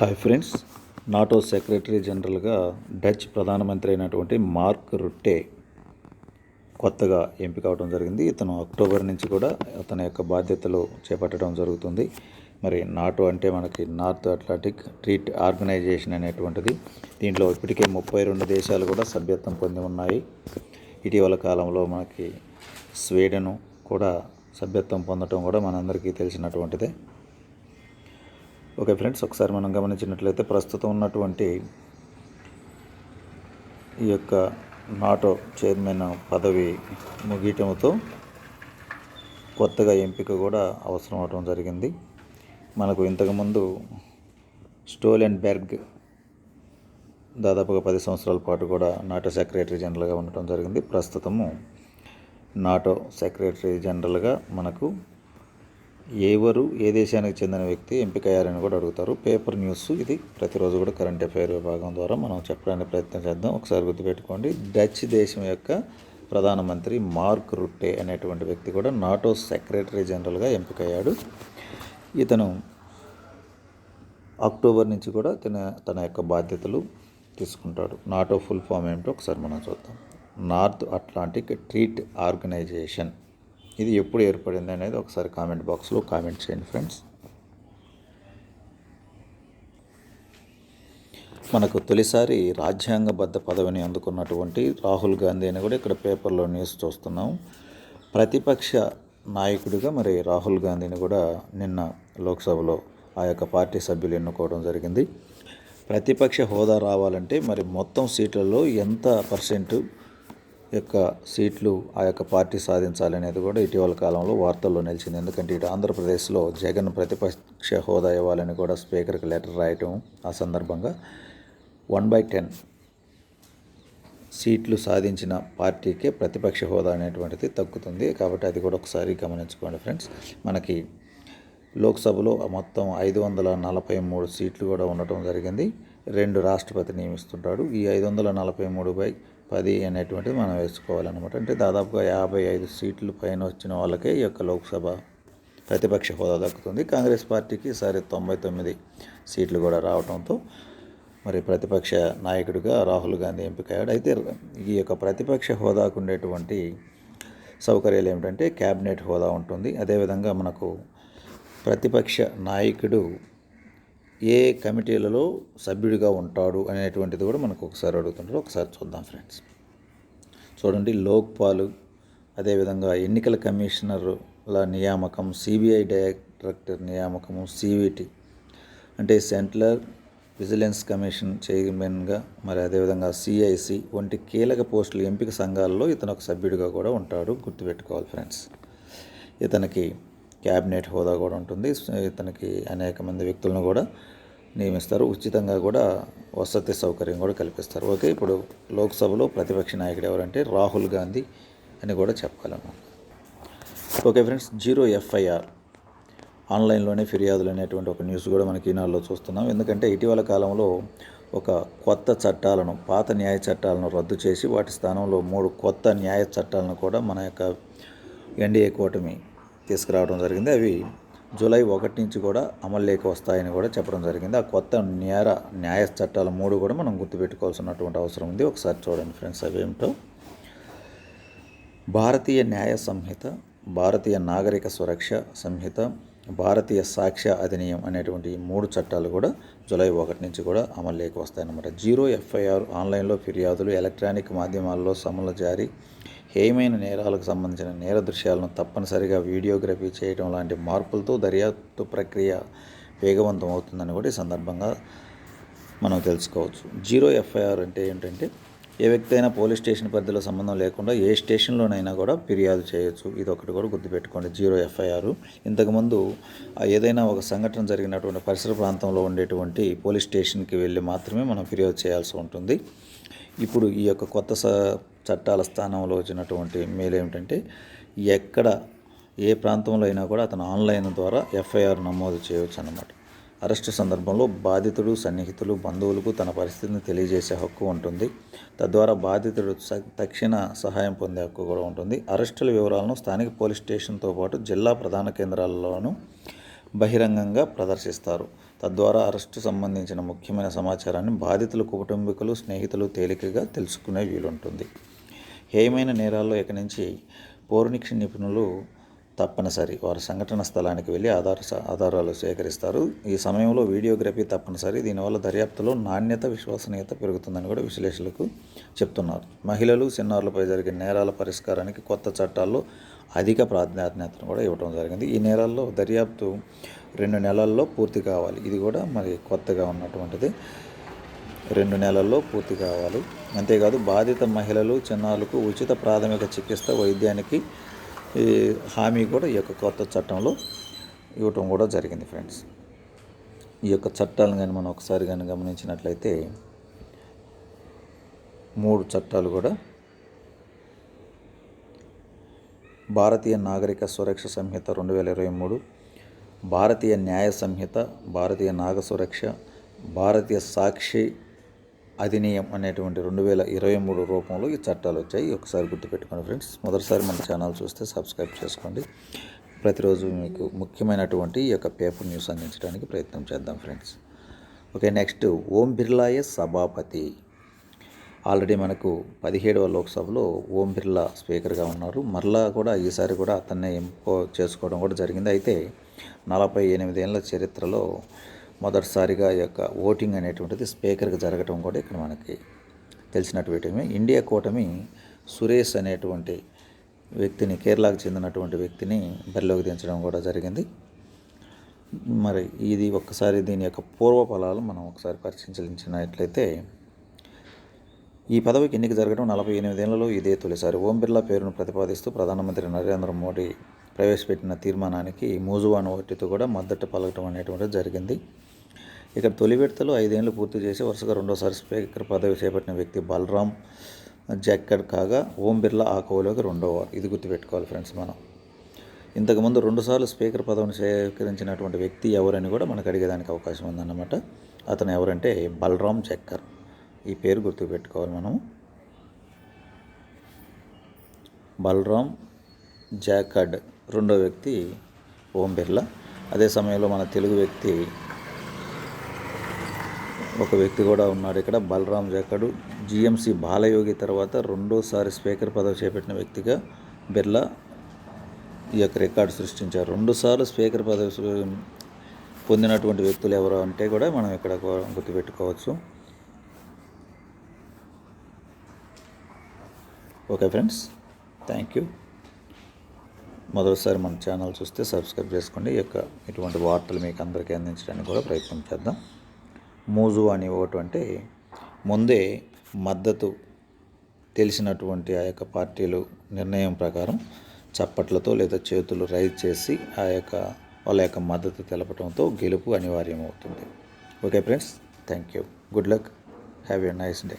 Hi friends. NATO secretary జనరల్గా Dutch ప్రధానమంత్రి అయినటువంటి మార్క్ రుట్టే కొత్తగా ఎంపిక అవడం జరిగింది. ఇతను అక్టోబర్ నుంచి కూడా అతని యొక్క బాధ్యతలు చేపట్టడం జరుగుతుంది. మరి నాటో అంటే మనకి నార్త్ అట్లాంటిక్ ట్రీట్ ఆర్గనైజేషన్ అనేటువంటిది. దీంట్లో ఇప్పటికే ముప్పై రెండు దేశాలు కూడా సభ్యత్వం పొంది ఉన్నాయి. ఇటీవల కాలంలో మనకి స్వీడను కూడా సభ్యత్వం పొందడం కూడా మనందరికీ తెలిసినటువంటిదే. ఓకే ఫ్రెండ్స్ ఒకసారి మనం గమనించినట్లయితే ప్రస్తుతం ఉన్నటువంటి ఈ యొక్క నాటో చైర్మన్ పదవి ముగియటంతో కొత్తగా ఎంపిక కూడా అవసరం అవడం జరిగింది. మనకు ఇంతకుముందు స్టోలెన్బెర్గ్ దాదాపుగా పది సంవత్సరాల పాటు కూడా నాటో సెక్రటరీ జనరల్గా ఉండటం జరిగింది. ప్రస్తుతము నాటో సెక్రటరీ జనరల్గా మనకు ఎవరు ఏ దేశానికి చెందిన వ్యక్తి ఎంపికయ్యారని కూడా అడుగుతారు. పేపర్ న్యూస్ ఇది. ప్రతిరోజు కూడా కరెంట్ అఫైర్ విభాగం ద్వారా మనం చెప్పడానికి ప్రయత్నం చేద్దాం. ఒకసారి గుర్తుపెట్టుకోండి. డచ్ దేశం యొక్క ప్రధానమంత్రి మార్క్ రుట్టే అనేటువంటి వ్యక్తి కూడా నాటో సెక్రటరీ జనరల్గా ఎంపికయ్యాడు. ఇతను అక్టోబర్ నుంచి కూడా తన తన యొక్క బాధ్యతలు తీసుకుంటాడు. నాటో ఫుల్ ఫామ్ ఏమిటో ఒకసారి మనం చూద్దాం. నార్త్ అట్లాంటిక్ ట్రీట్ ఆర్గనైజేషన్ ఇది ఎప్పుడు ఏర్పడింది అనేది ఒకసారి కామెంట్ బాక్స్లో కామెంట్ చేయండి ఫ్రెండ్స్. మనకు తొలిసారి రాజ్యాంగబద్ధ పదవిని అందుకున్నటువంటి రాహుల్ గాంధీ అని కూడా ఇక్కడ పేపర్లో న్యూస్ చూస్తున్నాం. ప్రతిపక్ష నాయకుడిగా మరి రాహుల్ గాంధీని కూడా నిన్న లోక్సభలో ఆ యొక్క పార్టీ సభ్యులు ఎన్నుకోవడం జరిగింది. ప్రతిపక్ష హోదా రావాలంటే మరి మొత్తం సీట్లలో ఎంత పర్సెంట్ యొక్క సీట్లు ఆ యొక్క పార్టీ సాధించాలనేది కూడా ఇటీవల కాలంలో వార్తల్లో నిలిచింది. ఎందుకంటే ఇటు ఆంధ్రప్రదేశ్లో జగన్ ప్రతిపక్ష హోదా ఇవ్వాలని కూడా స్పీకర్కి లెటర్ రాయటం ఆ సందర్భంగా వన్ బై టెన్ సీట్లు సాధించిన పార్టీకే ప్రతిపక్ష హోదా అనేటువంటిది తగ్గుతుంది. కాబట్టి అది కూడా ఒకసారి గమనించుకోండి ఫ్రెండ్స్. మనకి లోక్సభలో మొత్తం ఐదు వందల నలభై మూడు సీట్లు కూడా ఉండటం జరిగింది. రెండు రాష్ట్రపతి నియమిస్తుంటాడు. ఈ ఐదు వందల నలభై మూడు బై పది అనేటువంటిది మనం వేసుకోవాలన్నమాట. అంటే దాదాపుగా యాభై ఐదు సీట్లు పైన వచ్చిన వాళ్ళకే ఈ యొక్క లోక్సభ ప్రతిపక్ష హోదా దక్కుతుంది. కాంగ్రెస్ పార్టీకి ఈసారి తొంభై తొమ్మిది సీట్లు కూడా రావడంతో మరి ప్రతిపక్ష నాయకుడిగా రాహుల్ గాంధీ ఎంపికయ్యాడు. అయితే ఈ యొక్క ప్రతిపక్ష హోదాకు ఉండేటువంటి సౌకర్యాలు ఏమిటంటే క్యాబినెట్ హోదా ఉంటుంది. అదేవిధంగా మనకు ప్రతిపక్ష నాయకుడు ఏ కమిటీలలో సభ్యుడిగా ఉంటాడు అనేటువంటిది కూడా మనకు ఒకసారి అడుగుతుంటారు. ఒకసారి చూద్దాం ఫ్రెండ్స్. చూడండి లోక్పాల్ అదేవిధంగా ఎన్నికల కమిషనర్ల నియామకం సిబిఐ డైరెక్టర్ నియామకము సివిటి అంటే సెంట్రల్ విజిలెన్స్ కమిషన్ చైర్మన్గా మరి అదేవిధంగా సిఐసి వంటి కీలక పోస్టులు ఎంపిక సంఘాలలో ఇతను ఒక సభ్యుడిగా కూడా ఉంటాడు. గుర్తుపెట్టుకోవాలి ఫ్రెండ్స్. ఇతనికి క్యాబినెట్ హోదా కూడా ఉంటుంది. ఇతనికి అనేక మంది వ్యక్తులను కూడా నియమిస్తారు. ఉచితంగా కూడా వసతి సౌకర్యం కూడా కల్పిస్తారు. ఓకే ఇప్పుడు లోక్సభలో ప్రతిపక్ష నాయకుడు ఎవరంటే రాహుల్ గాంధీ అని కూడా చెప్పగలను. Okay friends zero FIR. ఆన్లైన్లోనే ఫిర్యాదులు అనేటువంటి ఒక న్యూస్ కూడా మనకి ఈనాడులో చూస్తున్నాం. ఎందుకంటే ఇటీవల కాలంలో ఒక కొత్త చట్టాలను పాత న్యాయ చట్టాలను రద్దు చేసి వాటి స్థానంలో మూడు కొత్త న్యాయ చట్టాలను కూడా మన యొక్క ఎన్డీఏ కూటమి తీసుకురావడం జరిగింది. అవి జూలై ఒకటి నుంచి కూడా అమల్లోకి వస్తాయని కూడా చెప్పడం జరిగింది. ఆ కొత్త నేర న్యాయ చట్టాలు మూడు కూడా మనం గుర్తుపెట్టుకోవాల్సినటువంటి అవసరం ఉంది. ఒకసారి చూడండి ఫ్రెండ్స్ అవి ఏమిటో. భారతీయ న్యాయ సంహిత భారతీయ నాగరిక సురక్ష సంహిత భారతీయ సాక్ష్య అధినియం అనేటువంటి మూడు చట్టాలు కూడా జూలై ఒకటి నుంచి కూడా అమల్లోకి వస్తాయన్నమాట. జీరో ఎఫ్ఐఆర్ ఆన్లైన్లో ఫిర్యాదులు ఎలక్ట్రానిక్ మాధ్యమాల్లో సమల జారీ హేయమైన నేరాలకు సంబంధించిన నేర దృశ్యాలను తప్పనిసరిగా వీడియోగ్రఫీ చేయడం లాంటి మార్పులతో దర్యాప్తు ప్రక్రియ వేగవంతం అవుతుందని కూడా ఈ సందర్భంగా మనం తెలుసుకోవచ్చు. జీరో ఎఫ్ఐఆర్ అంటే ఏంటంటే ఏ వ్యక్తి అయినా పోలీస్ స్టేషన్ పరిధిలో సంబంధం లేకుండా ఏ స్టేషన్లోనైనా కూడా ఫిర్యాదు చేయొచ్చు. ఇది ఒకటి కూడా గుర్తుపెట్టుకోండి. Zero FIR. ఇంతకుముందు ఏదైనా ఒక సంఘటన జరిగినటువంటి పరిసర ప్రాంతంలో ఉండేటువంటి పోలీస్ స్టేషన్కి వెళ్ళి మాత్రమే మనం ఫిర్యాదు చేయాల్సి ఉంటుంది. ఇప్పుడు ఈ యొక్క కొత్త స చట్టాల స్థానంలో వచ్చినటువంటి మేలు ఏమిటంటే ఎక్కడ ఏ ప్రాంతంలో అయినా కూడా అతను ఆన్లైన్ ద్వారా ఎఫ్ఐఆర్ నమోదు చేయవచ్చు అన్నమాట అరెస్టు సందర్భంలో బాధితుడు సన్నిహితులు బంధువులకు తన పరిస్థితిని తెలియజేసే హక్కు ఉంటుంది. తద్వారా బాధితుడు తక్షణ సహాయం పొందే హక్కు కూడా ఉంటుంది. అరెస్టుల వివరాలను స్థానిక పోలీస్ స్టేషన్తో పాటు జిల్లా ప్రధాన కేంద్రాల్లోనూ బహిరంగంగా ప్రదర్శిస్తారు. తద్వారా అరెస్టు సంబంధించిన ముఖ్యమైన సమాచారాన్ని బాధితుల కుటుంబీకులు స్నేహితులు తేలికగా తెలుసుకునే వీలుంటుంది. హేయమైన నేరాల్లో ఇక నుంచి పోర్నిక్ష నిపుణులు తప్పనిసరి. వారు సంఘటన స్థలానికి వెళ్ళి ఆధార ఆధారాలు సేకరిస్తారు. ఈ సమయంలో వీడియోగ్రఫీ తప్పనిసరి. దీనివల్ల దర్యాప్తులో నాణ్యత విశ్వసనీయత పెరుగుతుందని కూడా విశ్లేషకులకు చెప్తున్నారు. మహిళలు చిన్నారులపై జరిగే నేరాల పరిష్కారానికి కొత్త చట్టాల్లో అధిక ప్రాధాన్యతను కూడా ఇవ్వడం జరిగింది. ఈ నేరాల్లో దర్యాప్తు రెండు నెలల్లో పూర్తి కావాలి. ఇది కూడా మరి కొత్తగా ఉన్నటువంటిది. రెండు నెలల్లో పూర్తి కావాలి. అంతేకాదు బాధిత మహిళలు చిన్నారులకు ఉచిత ప్రాథమిక చికిత్స వైద్యానికి ఈ హామీ కూడా ఈ యొక్క కొత్త చట్టంలో ఇవ్వటం కూడా జరిగింది ఫ్రెండ్స్. ఈ యొక్క చట్టాలను కానీ మనం ఒకసారి కానీ గమనించినట్లయితే మూడు చట్టాలు కూడా భారతీయ నాగరిక సురక్ష సంహిత రెండు వేల ఇరవై మూడు భారతీయ న్యాయ సంహిత భారతీయ నాగ సురక్ష భారతీయ సాక్షి అధినియం అనేటువంటి రెండు వేల ఇరవై మూడు రూపంలో ఈ చట్టాలు వచ్చాయి. ఒకసారి గుర్తుపెట్టుకోండి ఫ్రెండ్స్. మొదటిసారి మన ఛానల్ చూస్తే సబ్స్క్రైబ్ చేసుకోండి. ప్రతిరోజు మీకు ముఖ్యమైనటువంటి ఈ యొక్క పేపర్ న్యూస్ అందించడానికి ప్రయత్నం చేద్దాం ఫ్రెండ్స్. ఓకే నెక్స్ట్ ఓం బిర్లాయే సభాపతి. ఆల్రెడీ మనకు పదిహేడవ లోక్సభలో ఓం బిర్లా స్పీకర్గా ఉన్నారు. మరలా కూడా ఈసారి కూడా అతన్నే ఎంపో చేసుకోవడం కూడా జరిగింది. అయితే నలభై ఎనిమిదేళ్ళ చరిత్రలో మొదటిసారిగా ఈ యొక్క ఓటింగ్ అనేటువంటిది స్పీకర్కి జరగటం కూడా ఇక్కడ మనకి తెలిసినటువంటి ఇండియా కూటమి సురేష్ అనేటువంటి వ్యక్తిని కేరళకు చెందినటువంటి వ్యక్తిని బరిలోకి దించడం కూడా జరిగింది. మరి ఇది ఒక్కసారి దీని యొక్క పూర్వ ఫలాలు మనం ఒకసారి పరిశీలించినట్లయితే ఈ పదవికి ఎన్నిక జరగడం నలభై ఎనిమిదేళ్ళలో ఇదే తొలిసారి. ఓం బిర్లా పేరును ప్రతిపాదిస్తూ ప్రధానమంత్రి నరేంద్ర మోడీ ప్రవేశపెట్టిన తీర్మానానికి మూజువాన్ ఓటితో కూడా మద్దతు పలకటం అనేటువంటిది జరిగింది. ఇక తొలి విడతలో ఐదేళ్ళు పూర్తి చేసి వరుసగా రెండోసారి స్పీకర్ పదవి చేపట్టిన వ్యక్తి బలరాం జక్కడ్ కాగా ఓం బిర్లా ఆ కోవలోకి రెండవ ఇది గుర్తుపెట్టుకోవాలి ఫ్రెండ్స్ మనం. ఇంతకుముందు రెండుసార్లు స్పీకర్ పదవిని స్వీకరించినటువంటి వ్యక్తి ఎవరని కూడా మనకు అడిగేదానికి అవకాశం ఉందన్నమాట. అతను ఎవరంటే బలరాం జక్కర్. ఈ పేరు గుర్తుపెట్టుకోవాలి మనం బలరాం జాకడ్ రెండో వ్యక్తి ఓం బిర్లా. అదే సమయంలో మన తెలుగు వ్యక్తి ఒక వ్యక్తి కూడా ఉన్నాడు ఇక్కడ బలరాం జాకడు జిఎంసి బాలయోగి తర్వాత రెండోసారి స్పీకర్ పదవి చేపట్టిన వ్యక్తిగా బిర్లా ఈ యొక్క రికార్డు సృష్టించారు. రెండుసార్లు స్పీకర్ పదవి పొందినటువంటి వ్యక్తులు ఎవరు అంటే కూడా మనం ఇక్కడ గుర్తుపెట్టుకోవచ్చు. Okay friends thank you. మొదటిసారి మన ఛానల్ చూస్తే సబ్స్క్రైబ్ చేసుకోండి. ఈ యొక్క ఇటువంటి వార్తలు మీకు అందరికీ అందించడానికి కూడా ప్రయత్నం చేద్దాం. మూజు అని ఓటు అంటే ముందే మద్దతు తెలిసినటువంటి ఆ యొక్క పార్టీలు నిర్ణయం ప్రకారం చప్పట్లతో లేదా చేతులు రైజ్ చేసి ఆ యొక్క వాళ్ళ యొక్క మద్దతు తెలపడంతో గెలుపు అనివార్యం అవుతుంది okay friends thank you good luck have a nice day